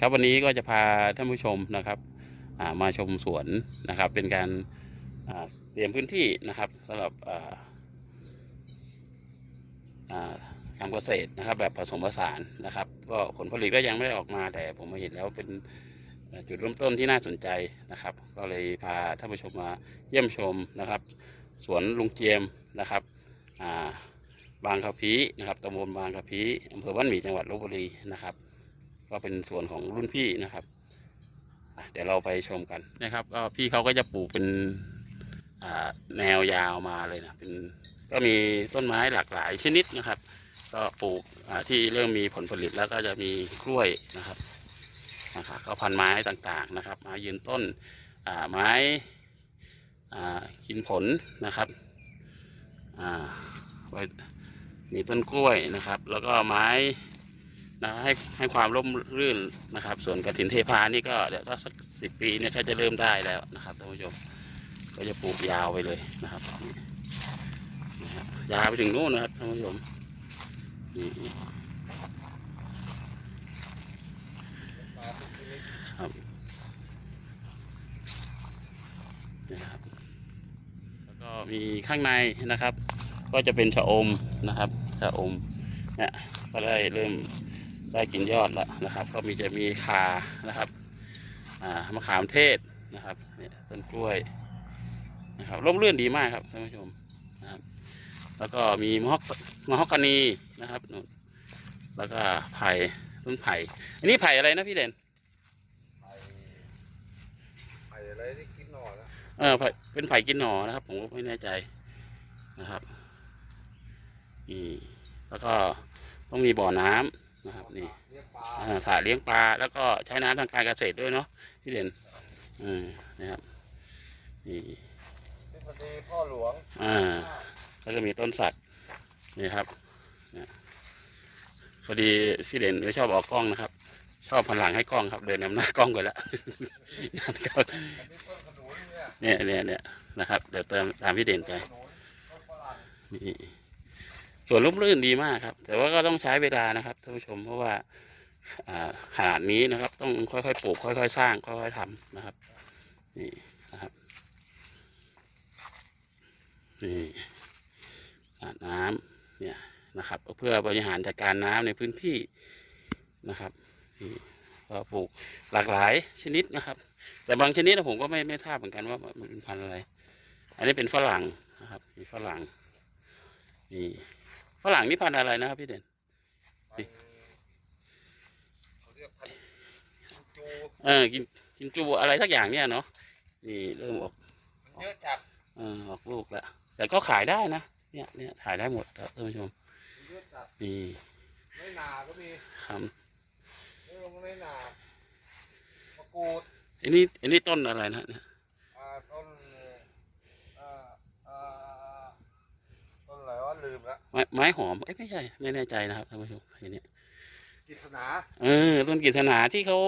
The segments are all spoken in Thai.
ครับวันนี้ก็จะพาท่านผู้ชมนะครับามาชมสวนนะครับ เป็นการาเตรียมพื้นที่นะครับสำหรับทำเกษตรนะครับ แบบผสมผสานนะครับ ก็ผลผลิตก็ยังไม่ได้ออกมาแต่ผมมาเห็นแล้วเป็นจุดเริ่มต้นที่น่าสนใจนะครับ ก็เลยพาท่านผู้ชมมาเยี่ยมชมนะครับ สวนลุงเจียมนะครับาบางกะพีนะครับตำบลบางกะพีอำเภอบ้านหมี่จังหวัดลบบุรีนะครับ ก็เป็นส่วนของรุ่นพี่นะครับเดี๋ยวเราไปชมกันนะครับ ก็พี่เขาก็จะปลูกเป็นแนวยาวมาเลยนะเป็นก็มีต้นไม้หลากหลายชนิดนะครับ ก็ปลูกที่เริ่มมีผลผลิตแล้วก็จะมีกล้วยนะครับนะครับก็พันไม้ต่างๆนะครับไม้ยืนต้นไม้กินผลนะครับมีต้นกล้วยนะครับ แล้วก็ไม้ นะให้ให้ความร่มรื่นนะครับ ส่วนกระถินเทพานี่ก็เดี๋ยวถ้าสักสิบปีเนี่ยก็จะเริ่มได้แล้วนะครับท่านผู้ชมก็จะปลูกยาวไปเลยนะครับยาวไปถึงโน่นนะครับท่านผู้ชมนี่ครับนี่นะครับ แล้วก็มีข้างในนะครับ ก็จะเป็นชะอมนะครับชะอมเนี่ยก็ได้เริ่ม ได้กินยอดแล้วนะครับ ก็มีจะมีคานะครับอ่ามะขามเทศนะครับเนี่ยต้นกล้วยนะครับร่มรื่นดีมากครับท่านผู้ชมนะครับ แล้วก็มีมะฮอกมะฮอกกานีนะครับนู่นแล้วก็ไผ่ต้นไผ่ อันนี้ไผ่อะไรนะพี่เด่นไผ่ไผ่อะไรที่กินหน่อนะเออไผ่เป็นไผ่กินหน่อนะครับ ผมก็ไม่แน่ใจนะครับนี่แล้วก็ต้องมีบ่อน้ำ นะครับนี่เรียกปลาอ่าสระเลี้ยงปลาแล้วก็ใช้น้ำทางการเกษตรด้วยเนาะพี่เด่นอืมนะครับนี่ที่พอดีพ่อหลวงอ่าแล้วก็มีต้นสักนี่ครับเนี่ยพอดีพี่เด่นไม่ชอบออกกล้องนะครับ ชอบพันหลังให้กล้องครับ เดินนำหน้ากล้องไปแล้วอันนี้ต้นขนุนเนี่ยเนี่ยเนี่ยเนี่ยนะครับ เดี๋ยวเติมตามพี่เด่นไปต้น ส่วนร่มรื่นดีมากครับ แต่ว่าก็ต้องใช้เวลานะครับท่านผู้ชมเพราะว่าอ่าขนาดนี้นะครับ ต้องค่อยๆปลูกค่อยๆ สร้างค่อยๆทำนะครับ นี่นะครับนี่น้ำเนี่ยนะครับ เพื่อบริหารจัดการน้ำในพื้นที่นะครับก็ปลูกหลากหลายชนิดนะครับ แต่บางชนิดผมก็ไม่ไม่ทราบเหมือนกันว่ามันเป็นพันธุ์อะไร อันนี้เป็นฝรั่งนะครับมีฝรั่งนี่ ฝรั่งนี่พันธุ์อะไรนะครับพี่เด่นพันเขาเรียกพันจูเออกินกินจูอะไรสักอย่างเนี่ยเนาะนี่เริ่มออกมันเยอะจัดเออออกลูกแล้วแต่ก็ขายได้นะเนี่ยเนี่ยขายได้หมดครับท่านผู้ชมมันเยอะจัดนี่ไม่หนาก็มีครับเรื่องไม่หนามะกรูดอันนี้อันนี้ต้นอะไรนะเนี่ยอ่าต้นอ่าอ่าต้น อะไรวะลืมละไม้ไม้หอมเอ้ยไม่ใช่ ไม่แน่ใจนะครับท่านผู้ชมอันนี้กิษณาเออต้นกฤษณาที่เขา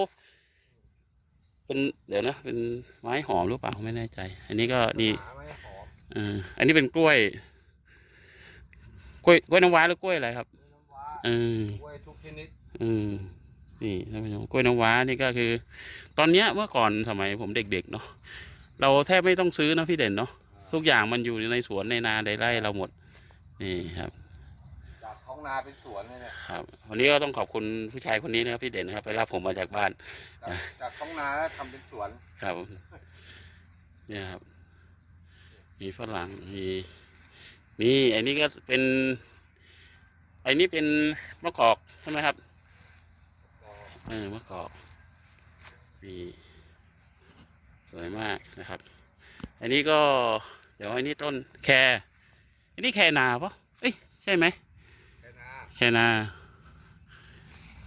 เป็นเดี๋ยวนะ เป็นไม้หอมหรือเปล่าไม่แน่ใจ อันนี้ก็นี่หาไม่หอมเอออันนี้เป็นกล้วย กล้วยกล้วยน้ำว้าหรือกล้วยอะไรครับกล้วยน้ำว้าเออกล้วยทุกชนิดอืมนี่ท่านผู้ชมกล้วยน้ำว้านี่ก็คือ ตอนเนี้ยเมื่อก่อนสมัยผมเด็กๆเนาะเราแทบไม่ต้องซื้อนะพี่เด่นเนาะทุกอย่างมันอยู่ในสวนในนาในไร่เราหมด นี่ครับจากท้องนาเป็นสวนเลยเนี่ยครับ วันนี้ก็ต้องขอบคุณผู้ชายคนนี้นะครับพี่เด่นนะครับ ไปรับผมมาจากบ้านจากจากท้องนาแล้วทำเป็นสวนครับ เนี่ยครับ มีฝรั่งมีนี่อันนี้ก็เป็นอันนี้เป็นมะกอกใช่ไหมครับเออมะกอกนี่สวยมากนะครับ อันนี้ก็ เดี๋ยวอันนี้ต้นแคร อันนี้แครนาปะเอ้ยใช่ไหมแค่นาแครนา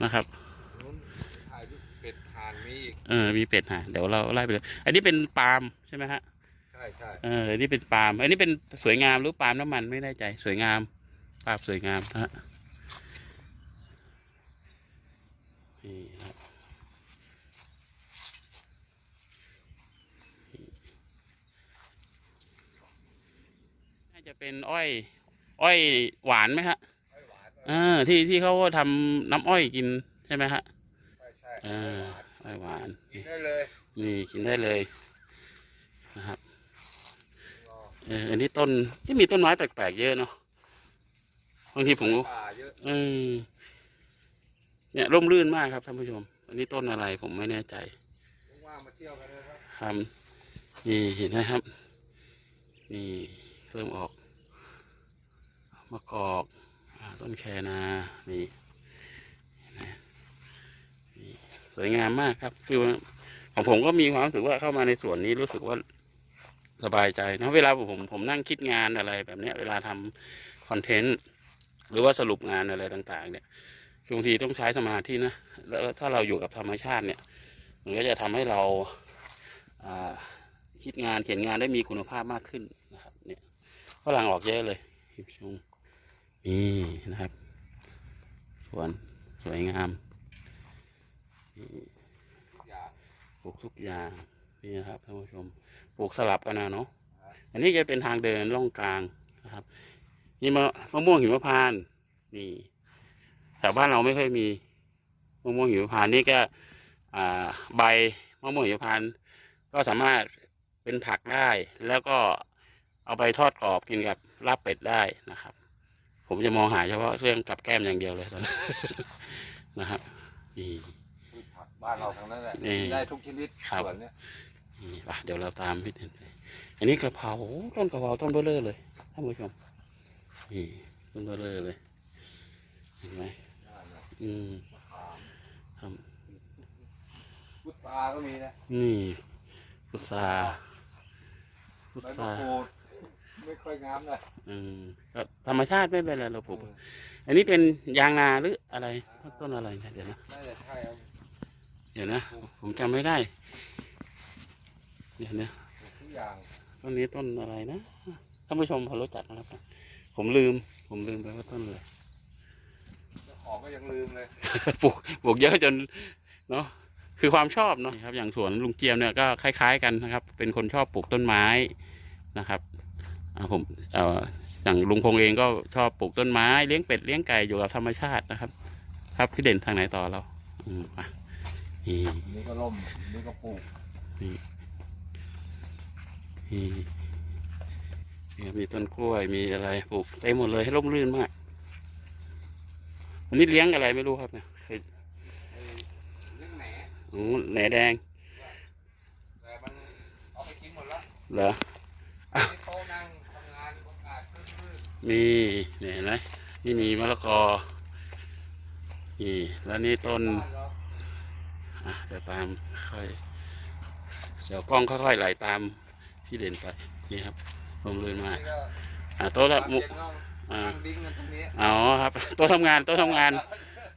นะครับนู้นถ่ายรูปเป็ดห่านมีอีกเออมีเป็ดฮะเดี๋ยวเราไล่ไปเลย อันนี้เป็นปาล์มใช่ไหมฮะใช่ใช่เอออันนี้เป็นปาล์มอันนี้เป็นสวยงามหรือปาล์มน้ำมันไม่แน่ใจ สวยงามปาล์มสวยงามนะฮะนี่ครับน่าจะ เป็นอ้อย อ้อยหวานไหมฮะไม่หวานเออที่ที่เขาทำน้ำอ้อยกินใช่ไหมฮะใช่ใช่อ่าอ้อยหวานกินได้เลยนี่กินได้เลยนะครับรอเอออันนี้ต้นที่มีต้นไม้แปลกๆเยอะเนาะบางทีผมก็ป่าเยอะเออเนี่ยร่มรื่นมากครับท่านผู้ชม อันนี้ต้นอะไรผมไม่แน่ใจว่างๆมาเที่ยวกันเลยครับครับนี่เห็นไหมครับ นี่เริ่มออก มะกอกต้นแคนานี่นไหมนี่สวยงามมากครับ คือของผมก็มีความรู้สึกว่าเข้ามาในสวนนี้รู้สึกว่าสบายใจนะเวลาผมผมนั่งคิดงานอะไรแบบเนี้ย เวลาทำคอนเทนต์หรือว่าสรุปงานอะไรต่าง ๆ เนี่ยบางทีต้องใช้สมาธินะแล้วถ้าเราอยู่กับธรรมชาติเนี่ยมันก็จะทำให้เราคิดงานเขียนงานได้มีคุณภาพมากขึ้นนะครับ เนี่ยฝรั่งออกเยอะเลยคุณผู้ชม นี่นะครับสวนสวยงามปลูกทุกอย่างนี่นะครับท่านผู้ชมปลูกสลับกันนะเนาะอันนี้จะเป็นทางเดินล่องกลางนะครับ นี่มะมะม่วงหิมพานต์นี่แถวบ้านเราไม่ค่อยมีมะม่วงหิมพานต์นี่ก็อ่าใบมะม่วงหิมพานต์ก็สามารถเป็นผักได้แล้วก็เอาไปทอดกรอบกินกับลาบเป็ดได้นะครับ ผมจะมองหาเฉพาะเรื่องกับแก้มอย่างเดียวเลยตอนนี้นะครับนี่พืชผักบ้านเราทั้งนั้นแหละนี่กินได้ทุกชนิดครับสวนเนี้ยนี่ป่ะเดี๋ยวเราตามพี่เด่นไปอันนี้กระเพราโอ้โหต้นกระเพราต้นเบลเลอร์เลยท่านผู้ชมนี่ต้นเบลเลอร์เลยเห็นไหมได้นะอืมมะขามครับพุทราก็มีนะนี่พุทราพุใบทมะรากรูด ไม่ค่อยงามเลยอืมก็ธรรมชาติไม่เป็นไรเราปลูกเอออันนี้เป็นยางนาหรืออะไรต้นอะไรนะเดี๋ยวนะน่าจะใช่ครับเดี๋ยวนะ ผมจำไม่ได้ เดี๋ยวนะปลูกทุกอย่างต้นนี้ต้นอะไรนะท่านผู้ชมพอรู้จักนะครับ ผมลืม ผมลืมไปว่าต้นอะไรเจ้าของก็ยังลืมเลยปลูกปลูกเยอะจนเนาะคือความชอบเนาะครับ อย่างสวนลุงเจียมเนี่ยก็คล้าย ๆ กันนะครับ เป็นคนชอบปลูกต้นไม้นะครับอ่า ผมเอ่ออย่างลุงพงษ์เองก็ชอบปลูกต้นไม้เลี้ยงเป็ดเลี้ยงไก่อยู่กับธรรมชาตินะครับ ครับพี่เด่นทางไหนต่อเราอืมอะนี่อันนี้ก็ร่มอันนี้ก็ปลูกนี่นี่นี่ครับมีต้นกล้วยมีอะไรปลูกเต็มหมดเลยให้ร่มรื่นมากวันนี้เลี้ยงอะไรไม่รู้ครับเนี่ยเคยไอ้เรื่องแหนโอ้แหนแดงแต่มันเอาไปกินหมดแล้วเหรอ นี่โต๊ะนั่งทำงานอากาศชื้ นนี่เนี่ยเห็นไหมนี่มีมะละกอ นี่ แล้วนี่ต้นๆบ้านเราอะเดี๋ยวตามค่อยเดี๋ยวกล้องค่อยๆไหลตามพี่เด่นไป นี่ครับลมลื่นมากนี่ก็อะโต๊ะละตอนมุเย็นก็อ่านั่งดิ้งกันตรงนี้อ๋อครับโต๊ะทำงานโต๊ะทำงาน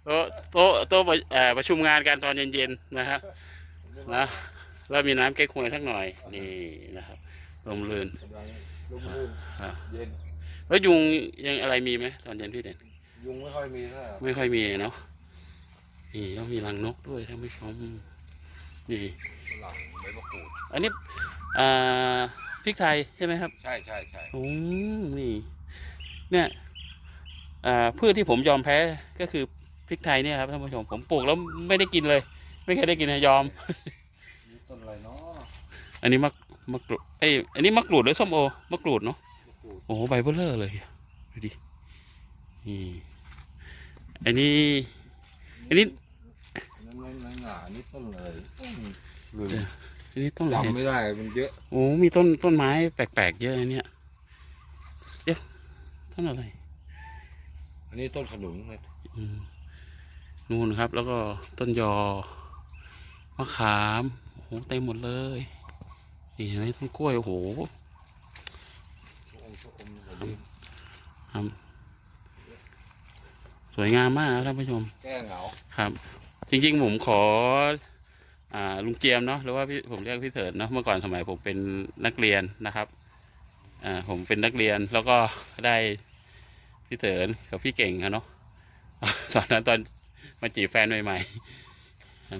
โต๊ะโต๊ะโต๊ะประเอ่อประชุมงานกันตอนเย็นๆนะครับนะแล้วมีน้ำเก๊กฮวยสักหน่อยนี่นะครับลมลื่นกำลังรุ่มรื่นครับเย็น แล้วยุงยังอะไรมีไหมตอนเย็นพี่เด่นยุงไม่ค่อยมีเท่าไหร่ไม่ค่อยมีเนาะนี่ต้องมีรังนกด้วยท่านผู้ชมนี่หลังใบมะกรูดอันนี้อ่าพริกไทยใช่ไหมครับใช่ใช่ใช่โอ้นี่ เนี่ยอ่าพืชที่ผมยอมแพ้ก็คือพริกไทยเนี่ยครับท่านผู้ชมผมปลูกแล้วไม่ได้กินเลย ไม่เคยได้กินนะยอมนี่ต้นอะไรเนาะอันนี้มะมะกรูดเอ้ยอันนี้มะกรูดหรือส้มโอมะกรูดเนาะมะกรูด โอ้โหใบเบลเลอร์เลยอะดูดินี่อันนี้อันนี้นั่นไม่ไม่หนานี่ต้นอะไรต้นลืมเอออันนี้ต้นอะไรจำไม่ได้มันเยอะโอ้มีต้นต้นไม้แปลกๆเยอะนะเนี่ยเดี๋ยวต้นอะไร อันนี้ต้นขนุนเลยอืมนู่นครับ แล้วก็ต้นยอมะขามโอ้โหเต็มหมดเลยนี่เห็นไหมต้นกล้วยโอ้โห ชะอมชะอมอย่าลืม ครับ สวยงามมากครับท่านผู้ชม แก้เหงา ครับ จริงๆผมขอ อ่าลุงเจียมเนาะหรือว่าพี่ผมเรียกพี่เถิดเนาะเมื่อก่อนสมัยผมเป็นนักเรียนนะครับ อ่าผมเป็นนักเรียนแล้วก็ได้พี่เถิดกับพี่เก่งครับเนาะตอนนั้นตอนมาจีบแฟนใหม่ๆครับ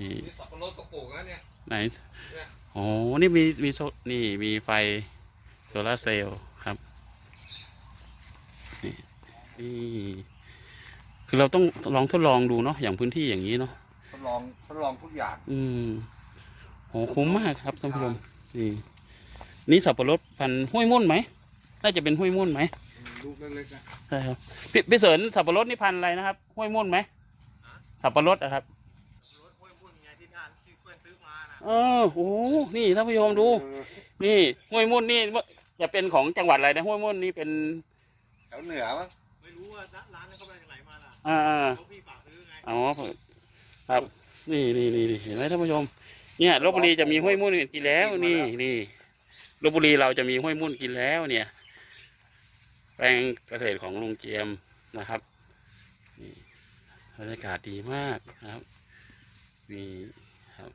นี่นี่สับปะรดก็ปลูกนะเนี่ยไหนเนี่ยอ๋อนี่มีมีโซนี่มีไฟ โซลาร์เซลล์ครับนี่นี่คือเราต้องลองทดลองดูเนาะอย่างพื้นที่อย่างนี้เนาะทดลองทดลองทุกอย่าง อืมโหคุ้มมากครับท่านผู้ชมนี่นี่สับปะรดพันธุ์ห้วยมุ่นไหมน่าจะเป็นห้วยมุ่นไหมลูกเล็กๆนะใช่ครับพี่พี่เสริญสับปะรดนี่พันธุ์อะไรนะครับ ห้วยมุ่นไหมสับปะรดอะครับรถห้วยพุ่นไงที่ท่านที่เพื่อนซื้อมานะเออโอ้โหนี่ท่านผู้ชมดู นี่ห้วยมุ่นนี่ จะเป็นของจังหวัดอะไรนะห้วยมุ่นนี่เป็นแถวเหนือมั้งไม่รู้ว่าร้านนั้นเขาไปจากไหนมาล่ะอ่าเขาพี่ฝากซื้อไงอ๋อครับนี่นี่นี่นี่เห็นไหมท่านผู้ชม เนี่ยลบบุรีจะมีห้วยมุ่นกินแล้ว นี่นี่ลบบุรีเราจะมีห้วยมุ่นกินแล้ว เนี่ย แปลงเกษตรของลุงเจียมนะครับนี่บรรยากาศดีมากนะครับนี่ครับ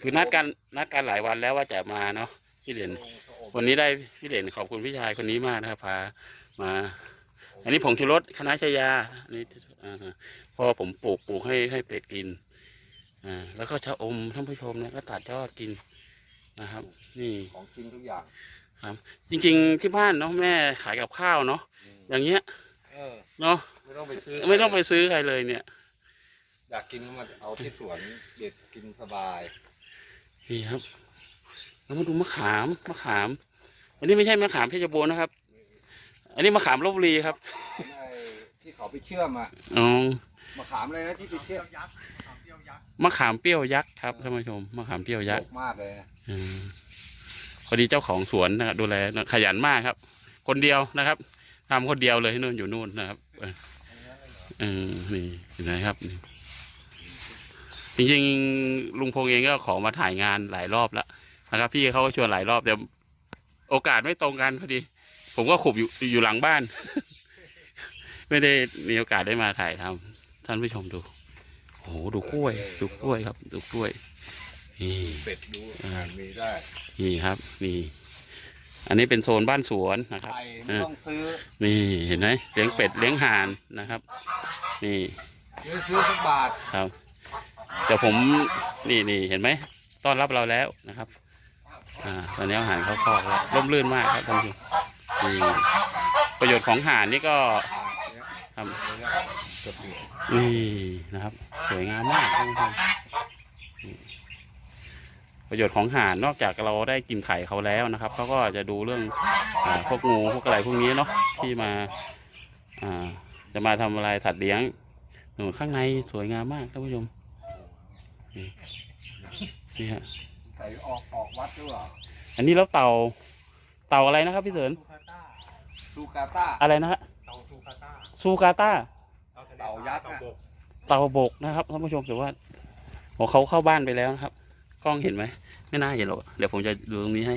คือนัดกันนัดกันหลายวันแล้วว่าจะมาเนาะ พี่เด่นวันนี้ได้พี่เด่นขอบคุณพี่ชายคนนี้มากนะครับพามา อันนี้ผงชูรสคณะชายาอันนี้อ่าเพอผมปลูกปลูกให้ให้เป็ดกินอ่าแล้วก็ชะอมท่านผู้ชมเนี่ยก็ตัดยอดกินนะครับ นี่ของกินทุกอย่างจริง ๆ ที่บ้านเนาะแม่ขายกับข้าวเนาะอย่างเงี้ยเออเนาะไม่ต้องไปซื้อไม่ต้องไปซื้อใครเลยเนี่ย อยากกินก็มาเอาที่สวนเด็ดกินสบายนี่ครับ แล้วมาดูมะขามมะขาม อันนี้ไม่ใช่มะขามเพชรบูรณ์นะครับ อันนี้มะขามลบบุรีครับไอ้ที่เขาไปเชื่อมอะอ๋อมะขามอะไรนะที่ไปเชื่อมยักษ์มะขามเปรี้ยวยักษ์มะขามเปรี้ยวยักษ์ครับท่านผู้ชมมะขามเปรี้ยวยักษ์ดกมากเลยนะอืมพอดีเจ้าของสวนนะครับดูแลขยันมากครับ คนเดียวนะครับทำคนเดียวเลยที่นู่นอยู่นู่นนะครับเออเออนี่เห็นไหมครับนี่จริงๆลุงพงษ์เองก็ขอมาถ่ายงานหลายรอบแล้ว นะครับ พี่เขาก็ชวนหลายรอบแต่โอกาสไม่ตรงกันพอดี ผมก็ขุบอยู่อยู่หลังบ้าน ไม่ได้มีโอกาสได้มาถ่ายทำท่านผู้ชมดูโอ้โหดูกล้วย ดูกล้วยครับ ดูกล้วยนี่เป็ดดูอ่าอาหารมีได้นี่ครับนี่อันนี้เป็นโซนบ้านสวนนะครับไข่ไม่ต้องซื้อนี่เห็นไหมเลี้ยงเป็ดเลี้ยงห่านนะครับ นี่ไม่ซื้อสักบาทครับเดี๋ยวผมนี่นี่เห็นไหมต้อนรับเราแล้วนะครับ อ่าตอนนี้อาหารเขาคอกแล้วร่มรื่นมากครับท่านผู้ชมนี่ประโยชน์ของห่านนี่ก็ครับเกือบหมดนี่นะครับ สวยงามมากท่านผู้ชมนี่ประโยชน์ของห่านนอกจากเราได้กินไข่เขาแล้วนะครับเขาก็จะดูเรื่องอพวกงูพวกอะไรพวกนี้เนาะที่มาจะมาทำอะไรถัดเลี้ยงหนูข้างในสวยงามมากท่านผู้ชมนี่ฮะ ส่ออกออกวัดด้วยเหรออันนี้แล้วเต่า เต่าอะไรนะครับพี่เสริญซูคาต้าลูกาต้าอะไรนะฮะเต่าซูคาต้าซูกาต้าเต่าทะเลเต่ายักษ์อะเต่าบกเต่าบกนะครับท่านผู้ชมแต่ว่าโอ้เขาเข้าบ้านไปแล้วนะครับ กล้องเห็นไหมไม่น่าเห็นหรอกเดี๋ยวผมจะดูตรงนี้ให้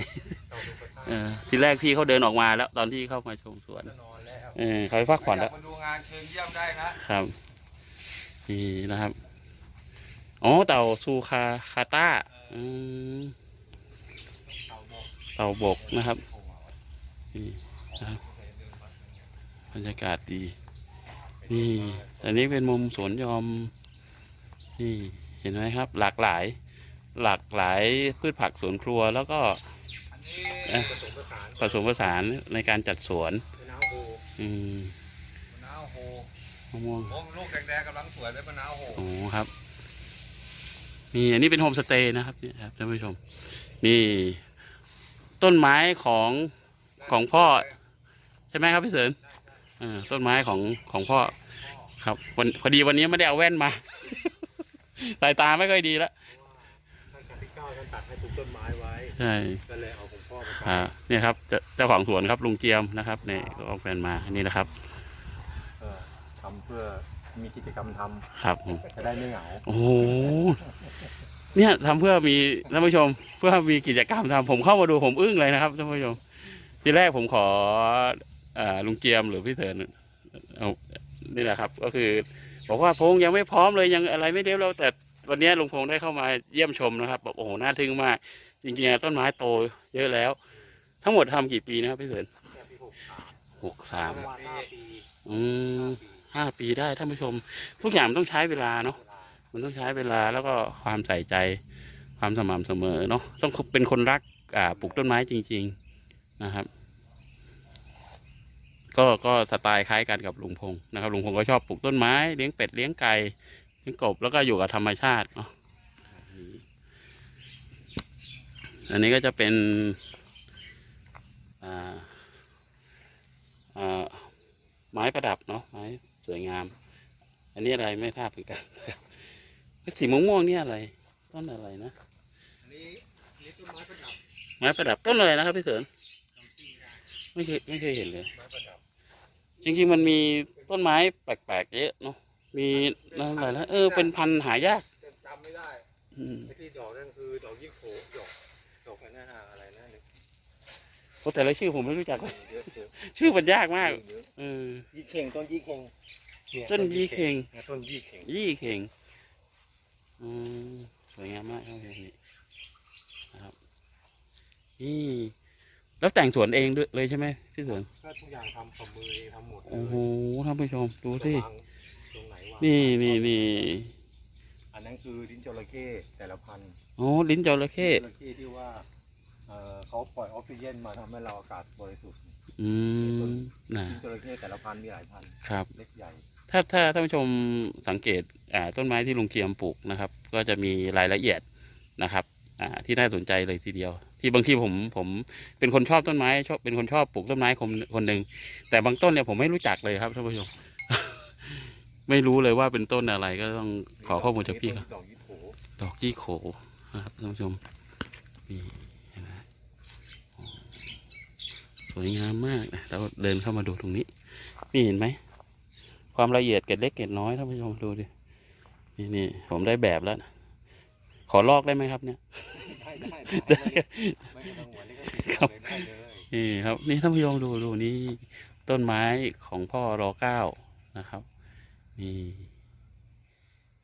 เต่าซูคาต้าเออทีแรกพี่เขาเดินออกมาแล้ว ตอนที่เข้ามาชมสวนจะนอนแล้วเออเขาไปพักผ่อนอแล้ยาวกมาดูงานเชิญเยี่ยมได้นะครับนี่นะครับอ๋อเต่าซูคาคาต้าอืม เต่าบกเต่าบกนะครับนี่นะครับบรรยากาศดี นี่ อันนี้เป็นมุมสวนยอม นี่ เห็นไหมครับ หลากหลาย หลากหลายพืชผักสวนครัวแล้วก็อันนี้เอ๊ะผสมผสานผสมผสานในการจัดสวนมะนาวโฮอืมมะนาวโฮมะม่วงโอ้ลูกแดงๆกำลังสวยเลยมะนาวโหโอ้ครับ นี่อันนี้เป็นโฮมสเตย์นะครับเนี่ยครับท่านผู้ชม นี่ต้นไม้ของของพ่อ ใช่ไหมครับพี่เสริญเออต้นไม้ของของพ่อ ครับวันพอดีวันนี้ไม่ได้เอาแว่นมาสายตาไม่ค่อยดีแล้วท่านการที่เก้าท่านตัดให้ปลูกต้นไม้ไว้ใช่ก็เลยเอาของพ่อมาอ่าใช้เนี่ยครับเจ้าเจ้าของสวนครับลุงเจียมนะครับเนี่ยก็เอาแฟนมานี่นะครับเออทำเพื่อ มีกิจกรรมทครับผมำจะได้ไม่เหงาโอ้โหเนี่ยทำเพื่อมีท่านผู้ชม เพื่อมีกิจกรรมทำผมเข้ามาดูผมอึ้งเลยนะครับท่านผู้ชม ทีแรกผมขออ่าลุงเจียมหรือพี่เถินเอานี่แหละครับ ก็คือ บอกว่าพงษ์ยังไม่พร้อมเลยยังอะไรไม่เรียบร้อยแต่วันนี้ลุงพงษ์ได้เข้ามาเยี่ยมชมนะครับบอกโอ้โหน่าทึ่งมาก จริงๆต้นไม้โตเยอะแล้ว ทั้งหมดทำกี่ปีนะครับพี่เถินแค่ปีหกสามหกสามประมาณห้าปีอืมห้าปี ห้าปีได้ท่านผู้ชม ทุกอย่างมันต้องใช้เวลาเนาะมันต้องใช้เวลาแล้วก็ความใส่ใจ ความสม่ำเสมอเนาะต้องเป็นคนรักอ่าปลูกต้นไม้จริง ๆนะครับ ก็ก็สไตล์คล้ายกันกับลุงพงศ์นะครับลุงพงศ์ก็ชอบปลูกต้นไม้เลี้ยงเป็ดเลี้ยงไก่เลี้ยงกบแล้วก็อยู่กับธรรมชาติเนาะอันนี้ก็จะเป็นไม้ประดับเนาะไม้ สวยงาม อันนี้อะไรไม่ทราบเหมือนกันสีม่วงๆนี่อะไร ต้นอะไรนะอันนี้อันนี้ต้นไม้ประดับไม้ประดับต้นอะไรนะครับพี่เสริญจำชื่อไม่ได้ไม่เคยไม่เคยเห็นเลยไม้ประดับจริงๆมันมีต้นไม้แปลกๆเยอะเนาะมีอะไรนะเออเป็นพันธุ์หายากแต่จำไม่ได้อืมไอ้ที่ดอกนั่นคือดอกยี่โขดอกดอกอะไรนะอะไรนะ เนี่ยโอ้แต่ละชื่อผมไม่รู้จักเลยเยอะเยอะชื่อมันยากมากเยอะเออ ยี่เข่งต้นยี่เข่งเนี่ยต้นยี่เข่งนี่ยต้นยี่เข่งยี่เข่งอืมสวยงามมากครับเพลงนี้นะครับนี่แล้วแต่งสวนเองด้วยเลยใช่ไหมพี่เสริญก็ทุกอย่างทำกับมือเองทำหมดเลยโอ้โหท่านผู้ชมดูสิจะวางตรงไหนวางนี่นี่นี่อันนั้นคือลิ้นจระเข้แต่ละพันธุ์โอ้ลิ้นจระเข้ลิ้นจระเข้ที่ว่า เอ่อเขาปล่อยออกซิเจนมาทำให้เราอากาศบริสุทธิ์อืมนะลิ้นจระเข้แต่ละพันธุ์มีหลายพันธุ์ครับ เล็กใหญ่ ถ้าถ้าท่านผู้ชมสังเกตอ่าต้นไม้ที่ลุงเกียมปลูกนะครับ ก็จะมีรายละเอียดนะครับอ่าที่น่าสนใจเลยทีเดียว ที่บางทีผมผมเป็นคนชอบต้นไม้ชอบเป็นคนชอบปลูกต้นไม้คนคนหนึ่งแต่บางต้นเนี่ยผมไม่รู้จักเลยครับท่านผู้ชม ไม่รู้เลยว่าเป็นต้นอะไรก็ต้องขอข้อมูลจากพี่ครับดอกยี่โถดอกยี่โขนะครับท่านผู้ชมนี่เห็นไหมโอ้ สวยงามมากนะเราเดินเข้ามาดูตรงนี้ นี่เห็นไหม ความละเอียดเกล็ดเล็กเกล็ดน้อยท่านผู้ชมดูดิ นี่นี่ผมได้แบบแล้วนะขอลอกได้ไหมครับเนี่ย ได้ได้ได้ไม่ต้องหัวนี่ก็ติดครับเลยได้เลยนี่ครับ นี่ท่านผู้ชมดูดูนี่ต้นไม้ของพ่อรอเก้านะครับ นี่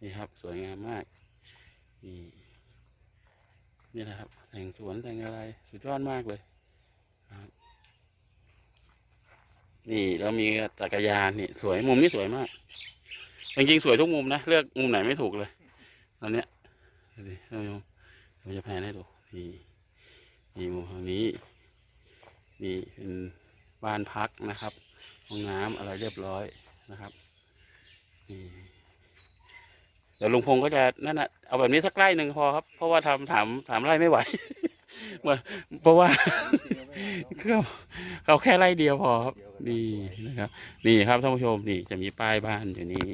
นี่ครับ สวยงามมาก นี่นี่นะครับ แต่งสวนแต่งอะไร สุดยอดมากเลยนะครับ นี่เรามีจักรยานนี่สวยมุมนี้สวยมากจริงๆสวยทุกมุมนะเลือกมุมไหนไม่ถูกเลยตอนเนี้ยดูดิท่าจะแพนให้ดูนี่นี่มุมทางนี้นี่เป็นบ้านพักนะครับห้องน้ำอะไรเรียบร้อยนะครับนี่เดี๋ยวลุงพงศ์ก็จะนั่นนะเอาแบบนี้สักไร่หนึ่งพอครับ เพราะว่าทำถามถามไร่ไม่ไหวเพราะว่า เขาเขาแค่ไร่เดียวพอครับนี่นะครับ นี่ครับท่านผู้ชมนี่จะมีป้ายบ้านอยู่นี่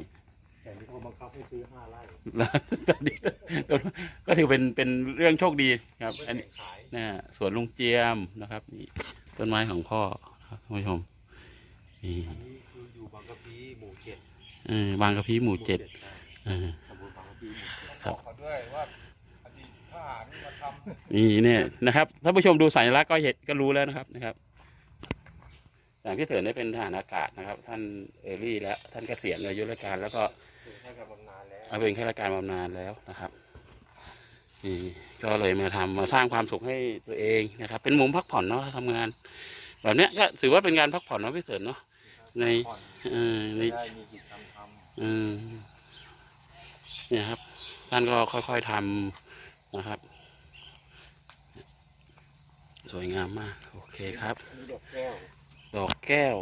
แต่ที่เขาบังคับให้ซื้อห้าไร่แล้วตอนนี้ก็ถือเป็นเป็นเรื่องโชคดีครับไม่อันแบ่นี้งขายเนี่ยสวนลุงเจียมนะครับ นี่ต้นไม้ของพ่อครับท่านผู้ชมนี่อันนี้คืออยู่บางกะพีหมู่เจ็ดเออบางกะพีหมู่เจ็ดนะเออตำบลบางกะพีหมู่เจ็ดครับบอกเขาด้วยว่า นี่เนี่ยนะครับท่านผู้ชมดูสัญลักษณ์ก็เห็นก็รู้แล้วนะครับนะครับอย่างที่เถินได้เป็นทหารอากาศนะครับ ท่านเอรี่แล้ว ท่านเกษียณอายุราชการแล้วก็คือให้กับบำนาญแล้วเอาเป็นข้าราชการบำนาญแล้วนะครับนี่ก็เลยมาทำมาสร้างความสุขให้ตัวเองนะครับ เป็นมุมพักผ่อนเนาะทำงาน แบบเนี้ยก็ถือว่าเป็นการพักผ่อนเนาะพี่เถินเนาะในผ่อนเออในได้มีกิจกรรมทอืมเนี่ยครับ ท่านก็ค่อยๆทำ นะครับ สวยงามมาก โอเคำครับอันนี้ดอกแก้วดอกแก้ว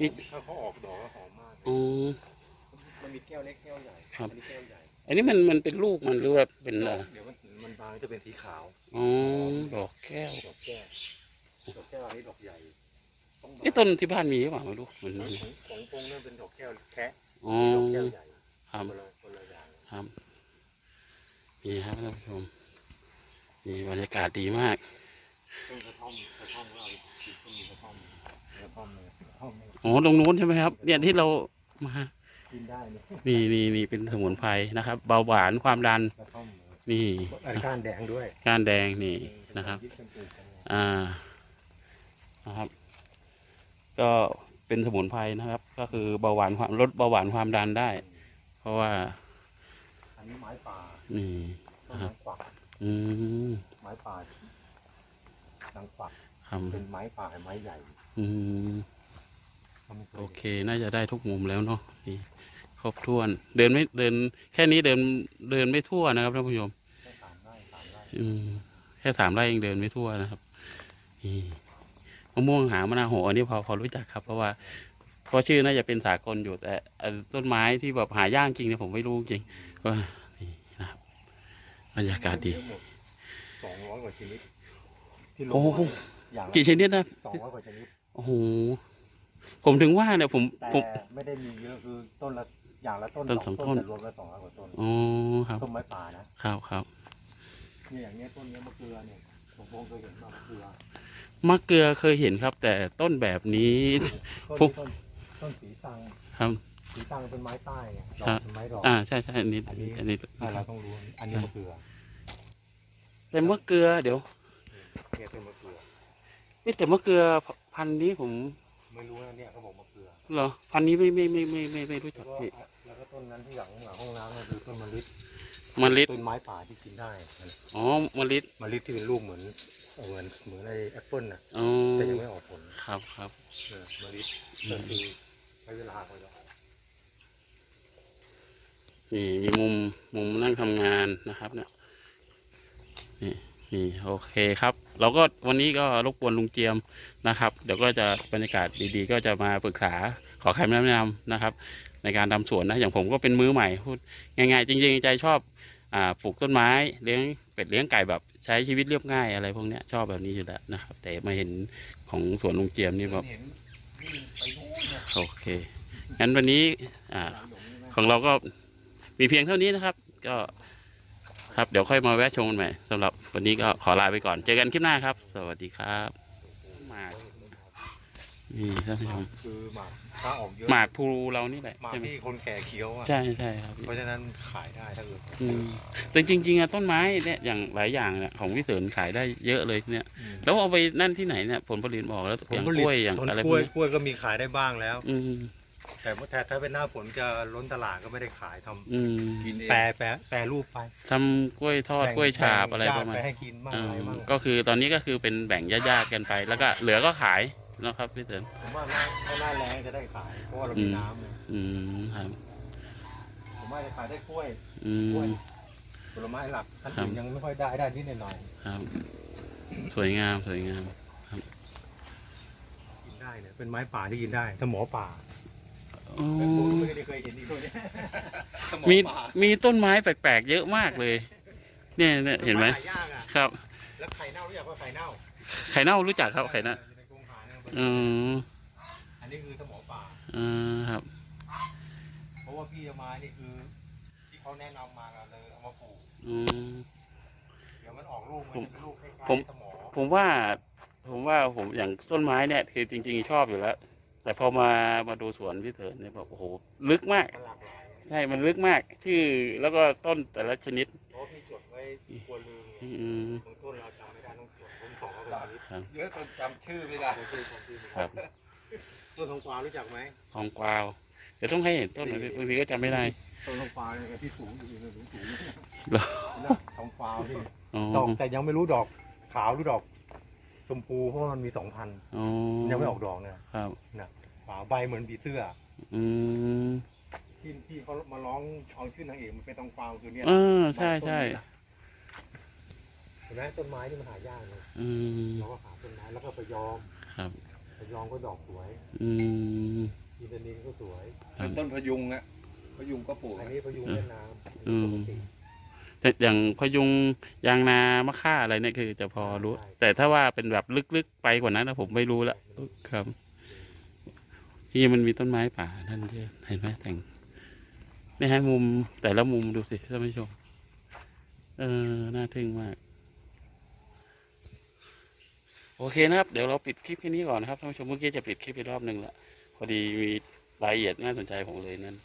นี่ ถ้าเขาออกดอกก็หอมมากอืม มันมีแก้วเล็กแก้วใหญ่ครับ อันนี้แก้วใหญ่อันนี้มันมันเป็นลูกมันหรือว่าเป็นอะไรเดี๋ยวมันมันบางจะเป็นสีขาว อ๋อ ดอกแก้ว ดอกแก้ว ดอกแก้วอันนี้ดอกใหญ่ต้องบานไอ้ต้นที่บ้านมีหรือเปล่าไม่รู้มันของมันของพงนั่นเป็นดอกแก้วแคะอ๋อ ดอกแก้วใหญ่ครับ คนละคนละอย่างครับ นี่ครับท่านผู้ชมนี่บรรยากาศดีมากต้นกระท่อมกระท่อมก็เอาไปปลูกต้นมีกระท่อมกระท่อมเลยกระท่อมเนี่ยอ๋อตรงนู้นใช่ไหมครับ เนี่ยที่เรามากินได้เนี่ยนี่นี่นี่เป็นสมุนไพรนะครับ เบาหวานความดันกระท่อมเลยนี่อันก้านแดงด้วยก้านแดงนี่นะครับยึดกันปลูกกันเนี่ยอ่านะครับ ก็เป็นสมุนไพรนะครับ ก็คือเบาหวานความลดเบาหวานความดันได้ เพราะว่า อันนี้ไม้ป่า นี่ต้นนางกวักอืมไม้ป่านางกวักครับเป็นไม้ป่าไม้ใหญ่ อืมเขาไม่เคยโอเค น่าจะได้ทุกมุมแล้วเนาะนี่ครบถ้วน เดินไม่เดิน แค่นี้เดินเดินไม่ทั่วนะครับท่านผู้ชมแค่สามไร่สามไร่อืมแค่สามไร่เองเดินไม่ทั่วนะครับนี่มะม่วงหางมะนาวโหอันนี้พอพอรู้จักครับ เพราะว่าเพราะชื่อน่าจะเป็นสากลอยู่แต่ไอ้ต้นไม้ที่แบบหายากจริงเนี่ยผมไม่รู้จริงว่านี่นะครับ บรรยากาศดี สองร้อยกว่าชนิดที่ลงโอ้โห อย่างละกี่ชนิดนะสองร้อยกว่าชนิดโอ้โหผมถึงว่าเนี่ยผมแต่ผม ไม่ได้มีเยอะคือต้นละอย่างละต้นต้นสสอองงต้นต้น แต่รวมแล้วสองร้อยกว่าต้นอ๋อครับต้นไม้ป่านะครับครับเนี่ยอย่างเงี้ยต้นเนี้ยมะเกลือเนี่ยผมคงเคยเห็นมามะเกลือมะเกลือเคยเห็นครับ แต่ต้นแบบนี้ ต้นพวกนี้ต้นต้นสีตังครับ สีตังเป็นไม้ใต้ไงดอครักบเป็นไม้ดอกอ่าใช่ใช่อันนี้อันนี้อันนี้อ่าเราต้องรู้อันนี้มะเกลือแต่มะเกลือเดี๋ยวเนี่ยเป็นมะเกลือนี่แต่มะเกลือพันธุ์นี้ผมไม่รู้นะเนี่ยเขาบอกมะเกลือเหรอพันธุ์นี้ไม่ไม่ไม่ไม่ไม่ไม่รู้จัแล้กวก็พี่แล้วก็ต้นนั้นที่หลังหลังห้องน้ำก็คือต้นมะลิมะลิต้นไม้ป่าที่กินได้นั่นอ๋อมะลิมะลิที่เป็นลูกเหมือนเหมือนเหมือนไอ้แอปเปิ้ลน่ะอ๋อแต่ยังไม่ออกผลครับครับเออมะลิก็คือใช้เวลาไปแล้ว นี่มีมุมมุมนั่งทำงานนะครับเนี่ยนี่นี่โอเคครับ เราก็วันนี้ก็รบกวนลุงเจียมนะครับ เดี๋ยวก็จะบรรยากาศดีๆ ก็จะมาปรึกษาขอคำแนะนำนะครับ ในการทำสวนนะอย่างผมก็เป็นมือใหม่พูดง่ายๆ จริง ๆ ใจชอบอ่าปลูกต้นไม้เลี้ยงเป็ดเลี้ยงไก่แบบใช้ชีวิตเรียบง่ายอะไรพวกเนี้ยชอบแบบนี้อยู่แล้วนะครับ แต่มาเห็นของสวนลุงเจียมนี่แบบเห็นวิ่งไปโน่นน่ะโอเคงั้นวันนี้อ่าหลังหยงนี่นะของเราก็ มีเพียงเท่านี้นะครับ ก็ครับเดี๋ยวค่อยมาแวะชมกันใหม่สำหรับวันนี้ก็ขอลาไปก่อน เจอกันคลิปหน้าครับ สวัสดีครับหมากนี่ท่านผู้ชมคือหมากถ้าออกเยอะหมากพลูเรานี่แหละหมากใช่ไหมที่คนแก่เคี้ยวอะใช่ใช่ครับเพราะฉะนั้นขายได้ถ้าเกิดอืมแต่จริง ๆอะต้นไม้เนี่ยอย่างหลายอย่างเนี่ยของพี่เสริญขายได้เยอะเลยเนี่ยอืมแล้วเอาไปนั่นที่ไหนเนี่ยผลผลิตบอกแล้วอย่างผกลิตล้วยอย่างต้นอะไรกพล้ววยกนี้กล้วยก็มีขายได้บ้างแล้ว อืม แต่ว่าแต่ถ้าเป็นหน้าฝนจะล้นตลาดก็ไม่ได้ขายทำอืมกินเองแปรแปรแปรรูปไปทำกล้วยทอดแบ่งกล้วยฉาบแบ่งอะไรญาปติระมาณไปให้กินบ้างอือะไรมบ้างก็คือตอนนี้ก็คือเป็นแบ่งญาติๆกันไป แล้วก็เหลือก็ขายนะครับพี่เสริญผมว่าหน้าถ้าหน้าแรงจะได้ขายเพราะว่าเรามีอืมน้ำไงอืมครับผมว่าจะขายได้กล้วยอืกล้วยม ผลไม้หลักท่านครับอื่นยังไม่ค่อยได้ได้นิดหน่อยครับ สวยงามสวยงามๆกินได้เนี่ยเป็นไม้ป่าที่กินได้สมอป่าอ๋อ แต่ผมไม่ได้เคยเห็นอีกตัวเนี้ยมีมีต้นไม้แปลกๆเยอะมากเลย เนี่ยเนี่ยเห็นไหมขายยากอะครับ แล้วไข่เน่ารู้จักว่าไข่เน่า ไข่เน่ารู้จักครับไข่เน่าอยู่ในกรงขาเนี่ยอืมอันนี้คือสมอป่าอ่าครับ เพราะว่าพี่เอามานี่คือ ที่เขาแนะนำมากันเลยเอามาปลูกอืมเดี๋ยวมันออกลูกมันจะเป็นลูกคล้ายผมๆสมอผมว่า ผมว่าผมอย่างต้นไม้เนี่ยคือจริง ๆ ชอบอยู่แล้ว แต่พอมามาดูสวนพี่เถินเนี่ยแบบโอ้โหลึกมากมันหลากหลายใช่มันลึกมาก ชื่อแล้วก็ต้นแต่ละชนิดเพราะว่าพี่จดไว้กลัวลืมไงอืมบางต้นเราจำไม่ได้ต้องจดผมสองเอาไปลิสต์ครับเยอะจนจำชื่อไม่ได้ผมชื่อผมชื่อครับต้นทองกวาวรู้จักไหมทองกวาวเดี๋ยวต้องให้เห็นต้นหน่อยพี่บางทีก็จำไม่ได้ต้นทองกวาวเนี่ยที่สูงอยู่เนี่ยสูงสูงเหรอนะทองกวาวที่อ๋อดอกแต่ยังไม่รู้ดอกขาวหรือดอก ชมพูเพราะว่ามันมีสองพันอ๋อยังไม่ออกดอกเนี่ยครับนะขาวใบเหมือนผีเสื้อ อืมที่ที่เขามาร้องเอาชื่อนางเอกมันเป็นทองกวาวคือเนี่ยเออใช่ใช่เห็นไหมต้นไม้ที่มันหายากเลยอืมเราก็หาต้นไม้แล้วก็ไปยอมครับไปยอมก็ดอกสวย อืมอินเทอร์นินก็สวย ครับ ต้นพยุงอะพยุงก็ปลูกอันนี้พยุงเวียดนามอืมปกติ แต่อย่างพยุงยางนามะค่าอะไรเนี่ยคือจะพอรู้ใช่แต่ถ้าว่าเป็นแบบลึกๆไปกว่านั้นนะผมไม่รู้ละครับที่มันมีต้นไม้ป่านั่นเยอะเห็นไหมแต่งนี่ให้มุมแต่ละมุมดูสิท่านผู้ชม เออ น่าทึ่งมาก โอเคนะครับ เดี๋ยวเราปิดคลิปแค่นี้ก่อนนะครับท่านผู้ชมเมื่อกี้จะปิดคลิปไปรอบหนึ่งละพอดีมีรายละเอียดน่าสนใจผมเลยนั้น